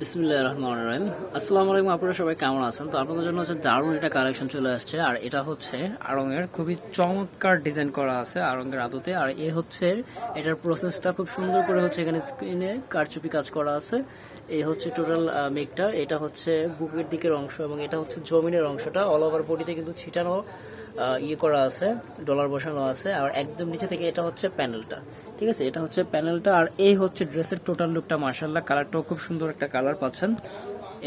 বিসমুল্লাহ রহমান রহিম। আসসালামু আলাইকুম, আপনারা সবাই কেমন আছেন? তো আপনাদের জন্য হচ্ছে দারুণ একটা কালেকশন চলে আসছে, আর এটা হচ্ছে আড়ঙের খুবই চমৎকার ডিজাইন করা আছে আড়ঙের আদতে, আর এ হচ্ছে এটার প্রসেসটা খুব সুন্দর করে হচ্ছে এখানে স্ক্রিনে কারচুপি কাজ করা আছে। এই হচ্ছে টোটাল মেকটা এটা হচ্ছে বুকের দিকের অংশ এবং এটা হচ্ছে জমিনের অংশটা অল ওভার বডিতে কিন্তু ছিটানো ইয়ে করা আছে, ডলার বসানো আছে, আর একদম নিচে থেকে এটা হচ্ছে প্যানেলটা ঠিক আছে? এটা হচ্ছে প্যানেলটা আর এই হচ্ছে ড্রেসের টোটাল লুকটা মার্শাল্লাহ কালারটাও খুব সুন্দর একটা কালার পাচ্ছেন।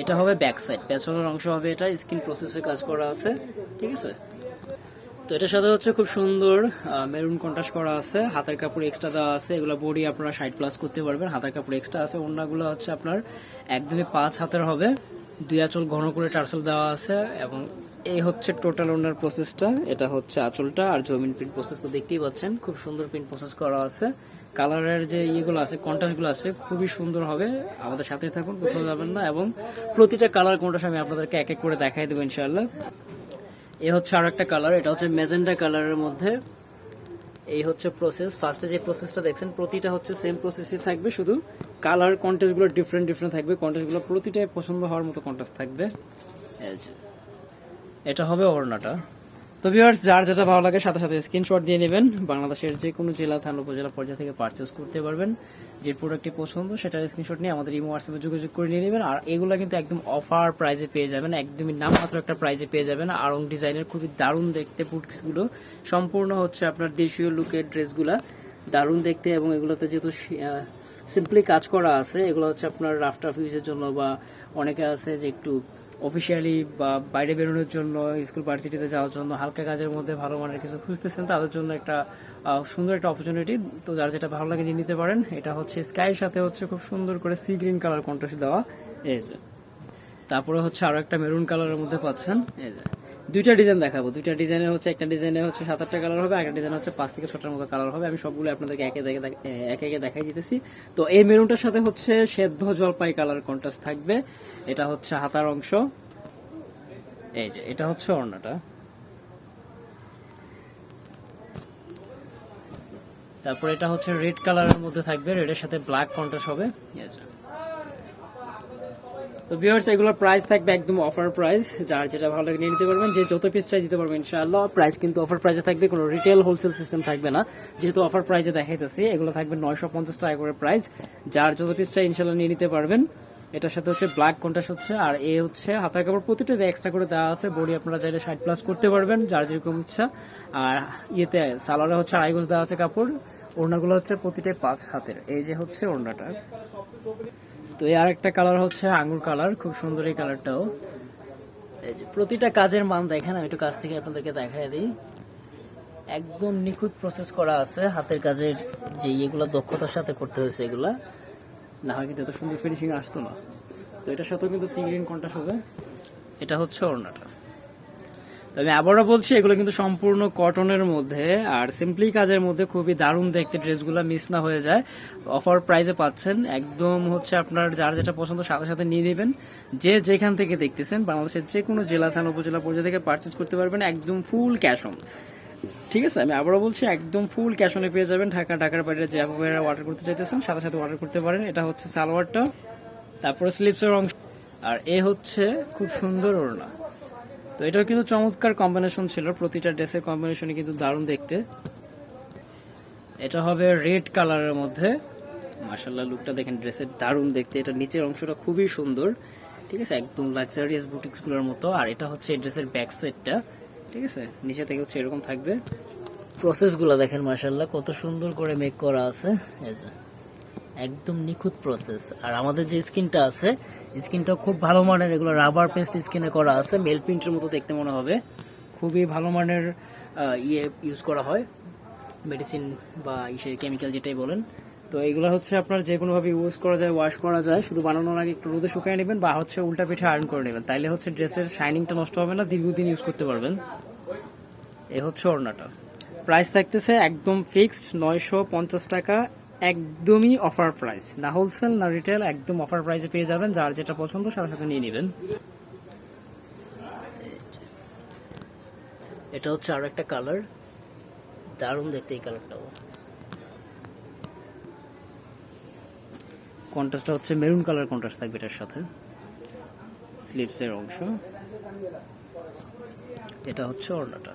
এটা হবে ব্যাক সাইড পেছনের অংশ হবে এটা স্কিন প্রসেসে কাজ করা আছে, ঠিক আছে? তো এটার সাথে হচ্ছে খুব সুন্দর মেরুন কন্ট্রাস্ট করা আছে, হাতের কাপড় এক্সট্রা দেওয়া আছে, এগুলো বডি আপনারা সাইড প্লাস করতে পারবেন, হাতের কাপড় এক্সট্রা আছে অন্যগুলো হচ্ছে আপনার একদমই পাঁচ হাতের হবে, দুই আঁচল ঘন করে টার্সেল দেওয়া আছে এবং এই হচ্ছে টোটাল ওনার প্রসেসটা এটা হচ্ছে আঁচলটা, আর জমিন প্রিন্ট প্রসেস তো দেখতেই পাচ্ছেন, খুব সুন্দর প্রিন্ট প্রসেস করা আছে। কালারের যে ইয়েগুলো আছে কন্ট্রাস্টগুলো আছে, খুবই সুন্দর হবে, আমাদের সাথে থাকুন, কোথাও যাবেন না, এবং প্রতিটা কালার কোনটা আমি আপনাদেরকে এক এক করে দেখাই দেবো ইনশাআল্লাহ। এ হচ্ছে আর একটা কালার এটা হচ্ছে মেজেন্ডা কালারের মধ্যে। এই হচ্ছে প্রসেস ফার্স্টে যে প্রসেসটা দেখছেন, প্রতিটা হচ্ছে সেম প্রসেসই থাকবে, শুধু কালার কন্টেস্টগুলো ডিফারেন্ট ডিফারেন্ট থাকবে কন্টেস্টগুলো প্রতিটাই পছন্দ হওয়ার মতো কন্টেস্ট থাকবে। এটা হবে ওড়নাটা। তো ভিউয়ার্স যার যেটা ভালো লাগে, সাথে সাথে স্ক্রিনশট দিয়ে নেবেন। বাংলাদেশের যে কোনো জেলা, থানা, উপজেলা পর্যায়ে থেকে পারচেস করতে পারবেন। যে প্রোডাক্টটি পছন্দ, সেটার স্ক্রিনশট নিয়ে আমাদের ইমো হোয়াটসঅ্যাপে যোগাযোগ করে নিয়ে নেবেন। আর এগুলো কিন্তু একদম অফার প্রাইজে পেয়ে যাবেন। একদমই নামমাত্র একটা প্রাইজে পেয়ে যাবেন। আরং ডিজাইনের খুবই দারুণ দেখতে গুলো সম্পূর্ণ হচ্ছে আপনার দেশীয় লুকের ড্রেসগুলা। দারুণ দেখতে এবং এগুলোতে যেহেতু সিম্পলি কাজ করা আছে, এগুলো হচ্ছে আপনার রাফটার ইউজের জন্য বা অনেকে আছে যে একটু অফিসিয়ালি বা বাইরে বেরোনোর জন্য স্কুল ভার্সিটিতে যাওয়ার জন্য, হালকা কাজের মধ্যে ভালো মানের কিছু খুঁজতেছেন, তাদের জন্য একটা সুন্দর একটা অপরচুনিটি তো যার যেটা ভালো লাগে নিয়ে নিতে পারেন, এটা হচ্ছে স্কাইয়ের সাথে হচ্ছে খুব সুন্দর করে সি গ্রিন কালার কন্ট্রাস্ট দেওয়া। এই যে। তারপরে হচ্ছে আরও একটা মেরুন কালারের মধ্যে পাচ্ছেন। এই যে। দুইটা ডিজাইন দেখাবো। দুইটা ডিজাইনে হচ্ছে, একটা ডিজাইনে হচ্ছে সাত আটটা কালার হবে একটা ডিজাইন হচ্ছে পাঁচ থেকে ছটার মতো কালার হবে। আমি সবগুলো আপনাদেরকে একে দেখে একে একে দেখাই দিতেছি। তো এই মেরুনটার সাথে হচ্ছে সেদ্ধ জলপাই কালার কন্ট্রাস্ট থাকবে। এটা হচ্ছে হাতার অংশ। এই যে, এটা হচ্ছে অন্যটা তারপর এটা হচ্ছে রেড কালারের মধ্যে থাকবে রেডের সাথে ব্ল্যাক কন্ট্রাস্ট হবে। তো ভিউয়ার্স এগুলোর প্রাইস থাকবে একদম অফার প্রাইস যার যেটা ভালো লাগে নিয়ে নিতে পারবেন, যে যত পিস চাই দিতে পারবেন, ইনশাআল্লাহ। প্রাইস কিন্তু অফার প্রাইসে থাকবে, কোনো রিটেল হোলসেল সিস্টেম থাকবে না। যেহেতু অফার প্রাইসে দেখাইতেছি, এগুলো থাকবে নয়শো পঞ্চাশ টাকা করে প্রাইস যার যত পিস চাই ইনশাআল্লাহ নিয়ে নিতে পারবেন। এটার সাথে হচ্ছে ব্ল্যাক কন্ট্রাস্ট হচ্ছে, আর এ হচ্ছে হাতার কাপড় প্রতিটা এক্সট্রা করে দেওয়া আছে। বডি আপনারা চাইলে ষাট প্লাস করতে পারবেন, যার যেরকম ইচ্ছা। আর ইয়েতে সালোয়ারে হচ্ছে আড়াই গোজ দেওয়া আছে কাপড়। ওড়নাগুলো হচ্ছে প্রতিটাই পাঁচ হাতের। এই যে হচ্ছে ওড়নাটা। তো এই আরেকটা কালার হচ্ছে আঙ্গুর কালার খুব সুন্দর এই কালারটাও এই যে প্রতিটা কাজের মান দেখেন, আমি একটু কাছ থেকে আপনাদেরকে দেখাই দিই। একদম নিখুঁত প্রসেস করা আছে, হাতের কাজের যে ইয়েগুলো দক্ষতার সাথে করতে হয়েছে এগুলা। না হয় কিন্তু এত সুন্দর ফিনিশিং আসতো না। তো এটার সাথেও কিন্তু সিগ্রিন কন্ট্রাস্ট হবে। এটা হচ্ছে ওড়নাটা। তো আমি আবারও বলছি, এগুলো কিন্তু সম্পূর্ণ কটনের মধ্যে আর সিম্পলি কাজের মধ্যে খুবই দারুণ দেখতে ড্রেসগুলো মিস না হয়ে যায়। অফার প্রাইসে পাচ্ছেন। একদম হচ্ছে আপনার যার যেটা পছন্দ সাথে সাথে নিয়ে নেবেন। যে যেখান থেকে দেখতেছেন, বাংলাদেশের যে কোনো জেলা, থানা, উপজেলা পর্যায়ে থেকে পারচেস করতে পারবেন একদম ফুল ক্যাশ অন ঠিক আছে? আমি আবারও বলছি, একদম ফুল ক্যাশ অনে পেয়ে যাবেন। ঢাকা, ঢাকার বাইরে যে আপনারা অর্ডার করতে চাইতেছেন, সাথে সাথে অর্ডার করতে পারেন। এটা হচ্ছে সালোয়ারটা। তারপরে স্লিপসের অংশ। আর এ হচ্ছে খুব সুন্দর ওড়না। তো এটাও কিন্তু চমৎকার কম্বিনেশন ছিল। প্রতিটা ড্রেসের কম্বিনেশনই কিন্তু দারুণ দেখতে। এটা হবে রেড কালারের মধ্যে। মার্শাল্লাহ লুকটা দেখেন ড্রেসের দারুণ দেখতে। এটা নিচের অংশটা খুবই সুন্দর। ঠিক আছে? একদম লাক্সারিয়াস বুটিক্সগুলোর মতো। আর এটা হচ্ছে ড্রেসের ব্যাক সাইডটা ঠিক আছে? নিচে থেকে হচ্ছে এরকম থাকবে। প্রসেসগুলো দেখেন মার্শাল্লাহ কত সুন্দর করে মেক করা আছে। একদম নিখুঁত প্রসেস আর আমাদের যে স্কিনটা আছে স্কিনটা খুব ভালো মানের, এগুলো রাবার পেস্ট স্কিনে করা আছে মেল প্রিন্টের মতো দেখতে মনে হবে। খুবই ভালো মানের ইয়ে ইউজ করা হয় মেডিসিন বা ইসে কেমিক্যাল যেটাই বলেন। তো এগুলো হচ্ছে আপনার যে কোনোভাবে ইউজ করা যায় ওয়াশ করা যায়, শুধু বানানোর আগে একটু রোদে শুকিয়ে নেবেন বা হচ্ছে উল্টা পিঠে আয়রন করে নেবেন। তাইলে হচ্ছে ড্রেসের শাইনিংটা নষ্ট হবে না, দীর্ঘদিন ইউজ করতে পারবেন। এ হচ্ছে ওড়নাটা। প্রাইস থাকতেছে একদম ফিক্সড নয়শো পঞ্চাশ টাকা একদমই অফার প্রাইস না হোলসেল না রিটেল একদম অফার প্রাইসে পেয়ে যাবেন। যার যেটা পছন্দ সাথে সাথে নিয়ে নেবেন। এটা হচ্ছে আরও একটা কালার দারুণ দেখতে এই কালারটাও কন্ট্রাস্টটা হচ্ছে মেরুন কালার কন্ট্রাস্ট থাকবে এটার সাথে। স্লিপসের অংশ। এটা হচ্ছে ওড়নাটা।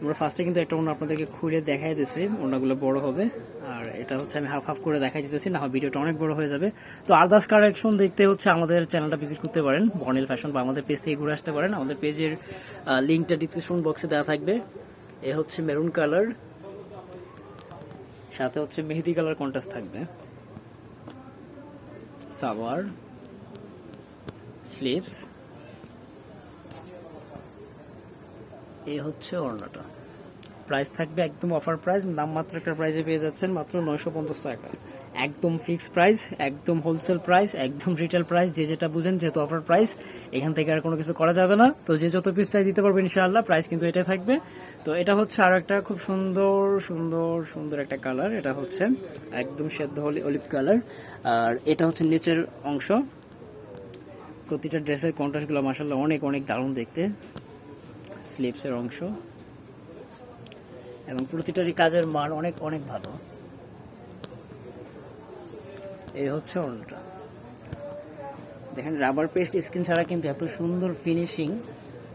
আমরা ফার্স্টে কিন্তু একটা ওড়না আপনাদেরকে খুলে দেখাই দিয়েছি। ওড়নাগুলো বড় হবে। আর এটা হচ্ছে আমি হাফ হাফ করে দেখাই দিতেছি, না ভিডিওটা অনেক বড় হয়ে যাবে। তো আদার্স কালেকশন দেখতে হচ্ছে আমাদের চ্যানেলটা ভিজিট করতে পারেন। বর্নেল ফ্যাশন বা আমাদের পেজ থেকে ঘুরে আসতে পারেন। আমাদের পেজের লিঙ্কটা ডিসক্রিপশন বক্সে দেওয়া থাকবে। এ হচ্ছে মেরুন কালার সাথে হচ্ছে মেহেদি কালার কন্ট্রাস্ট থাকবে। সালোয়ার স্লিভস এই হচ্ছে ওড়নাটা প্রাইস থাকবে একদম অফার প্রাইস নামমাত্র একটা প্রাইসে পেয়ে যাচ্ছেন মাত্র নয়শো পঞ্চাশ টাকা। একদম ফিক্সড প্রাইস একদম হোলসেল প্রাইস একদম রিটেল প্রাইস যে যেটা বুঝেন যেহেতু অফার প্রাইস এখান থেকে আর কোনো কিছু করা যাবে না। তো যে যত পিস চাই দিতে পারবে ইনশাআল্লাহ প্রাইস কিন্তু এটাই থাকবে। তো এটা হচ্ছে আরও একটা খুব সুন্দর সুন্দর সুন্দর একটা কালার এটা হচ্ছে একদম সেদ্ধ অলিভ কালার আর এটা হচ্ছে নিচের অংশ। প্রতিটা ড্রেসের কন্ট্রাস্টগুলো মাসাল্লাহ অনেক অনেক দারুণ দেখতে। স্লিপসের অংশ। এবং প্রতিটারই কাজের মান অনেক অনেক ভালো। এই হচ্ছে অন্যটা। দেখেন রাবার পেস্ট স্কিন ছাড়া কিন্তু এত সুন্দর ফিনিশিং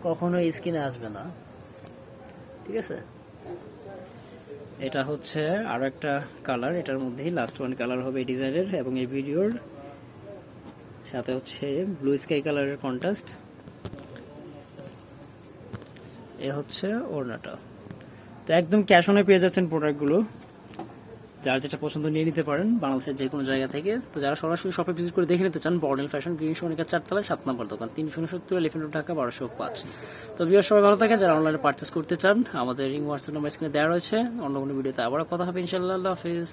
কখনো স্কিনে আসবে না। ঠিক আছে? এটা হচ্ছে আরও একটা কালার এটার মধ্যেই লাস্ট ওয়ান কালার হবে এই ডিজাইনের এবং এই ভিডিওর সাথে হচ্ছে ব্লু স্কাই কালারের কন্ট্রাস্ট এ হচ্ছে ওড়নাটা। তো একদম ক্যাশ অনে পেয়ে যাচ্ছেন প্রোডাক্টগুলো যার যেটা পছন্দ নিয়ে নিতে পারেন, বাংলাদেশের যে কোনো জায়গা থেকে। তো যারা সরাসরি শপে ভিজিট করে দেখে নিতে চান বর্ডেল ফ্যাশন গ্রিন সোনিকা চারতলা সাত নম্বর দোকান, তিনশো উনসত্তর এলিফেন্ট ঢাকা বারোশো পাঁচ। তো বিয়ার সবাই ভালো থাকে যারা অনলাইনে পার্চেস করতে চান, আমাদের রিং হোয়াটসঅ্যাপ নাম্বার স্ক্রিনে দেওয়া রয়েছে। অন্য কোনো ভিডিওতে আবার কথা হবে ইনশাল্লাহ হাফিজ।